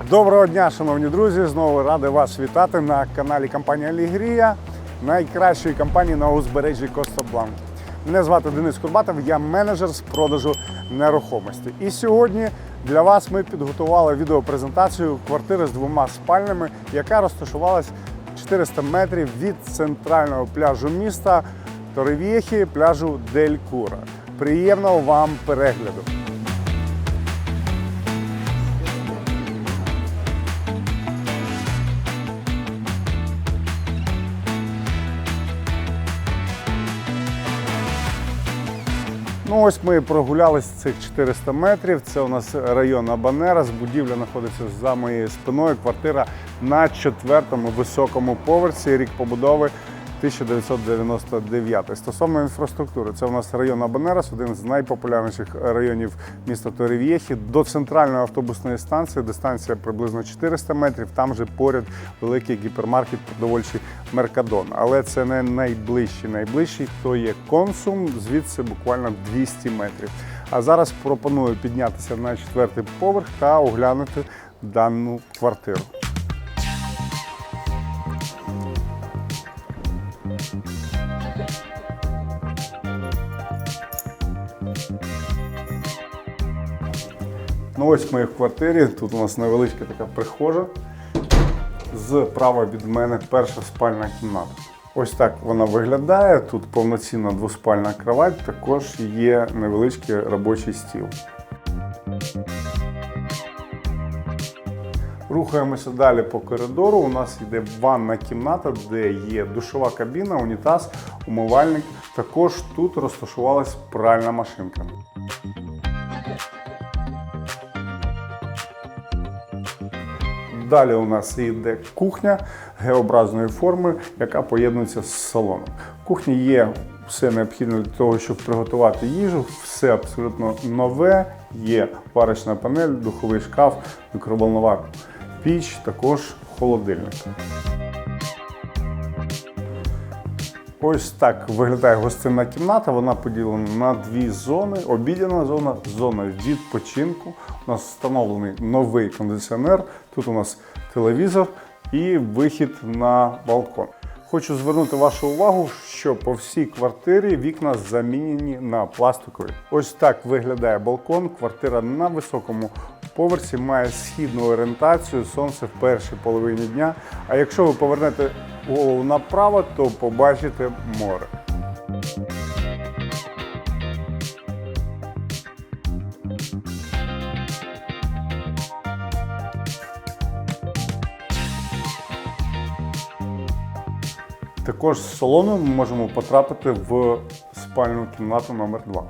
Доброго дня, шановні друзі! Знову радий вас вітати на каналі компанії Алігрія, найкращої компанії на узбережжі Коста-Бланк. Мене звати Денис Курбатов, я менеджер з продажу нерухомості. І сьогодні для вас ми підготували відеопрезентацію квартири з двома спальнями, яка розташувалась 400 метрів від центрального пляжу міста Торев'єхі, пляжу Дель Кура. Приємного вам перегляду! Ну ось ми прогулялись цих 400 метрів. Це у нас район Абанерас. Будівля знаходиться за моєю спиною. Квартира на четвертому високому поверсі. Рік побудови 1999. Стосовно інфраструктури, це у нас район Абанерас, один з найпопулярніших районів міста Торів'єхі. До центральної автобусної станції дистанція приблизно 400 метрів. Там же поряд великий гіпермаркет продовольчий Меркадон. Але це не найближчий. Найближчий то є консум, звідси буквально 200 метрів. А зараз пропоную піднятися на четвертий поверх та оглянути дану квартиру. Ну ось в квартирі. Тут у нас невеличка така прихожа. Зправа від мене перша спальна кімната. Ось так вона виглядає. Тут повноцінна двоспальна кровать, також є невеличкий робочий стіл. Рухаємося далі по коридору. У нас йде ванна кімната, де є душова кабіна, унітаз, умивальник. Також тут розташувалась пральна машинка. Далі у нас йде кухня Г-образної форми, яка поєднується з салоном. В кухні є все необхідне для того, щоб приготувати їжу. Все абсолютно нове. Є варочна панель, духовий шкаф, мікроволнова піч, також холодильник. Ось так виглядає гостинна кімната. Вона поділена на дві зони: обідяна зона, зона відпочинку. У нас встановлений новий кондиціонер. Тут у нас телевізор і вихід на балкон. Хочу звернути вашу увагу, що по всій квартирі вікна замінені на пластикові. Ось так виглядає балкон. Квартира на високому поверсі має східну орієнтацію, сонце в першій половині дня. А якщо ви повернете голову направо, то побачите море. Також з салону ми можемо потрапити в спальну кімнату номер 2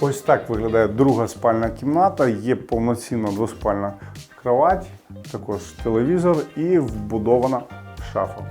Ось так виглядає друга спальна кімната. Є повноцінна двоспальна кровать, також телевізор і вбудована шафа.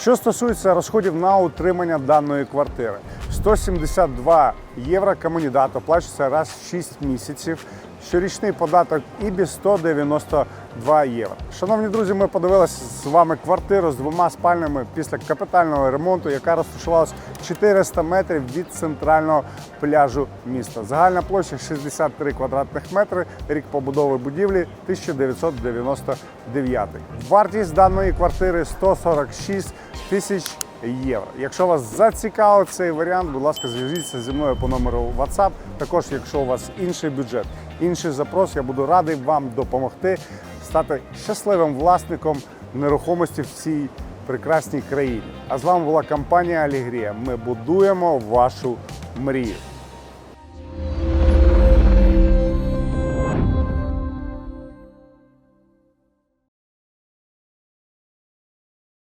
Що стосується розходів на утримання даної квартири, 172 євро комунідат оплачується раз в 6 місяців. Щорічний податок ІБІ 192 євро. Шановні друзі, ми подивилися з вами квартиру з двома спальнями після капітального ремонту, яка розташувалась 400 метрів від центрального пляжу міста. Загальна площа 63 квадратних метри, рік побудови будівлі 1999. Вартість даної квартири 146 тисяч євро. Якщо вас зацікавив цей варіант, будь ласка, зв'яжіться зі мною по номеру WhatsApp. Також, якщо у вас інший бюджет, інший запрос, я буду радий вам допомогти стати щасливим власником нерухомості в цій прекрасній країні. А з вами була компанія Алігрія. Ми будуємо вашу мрію.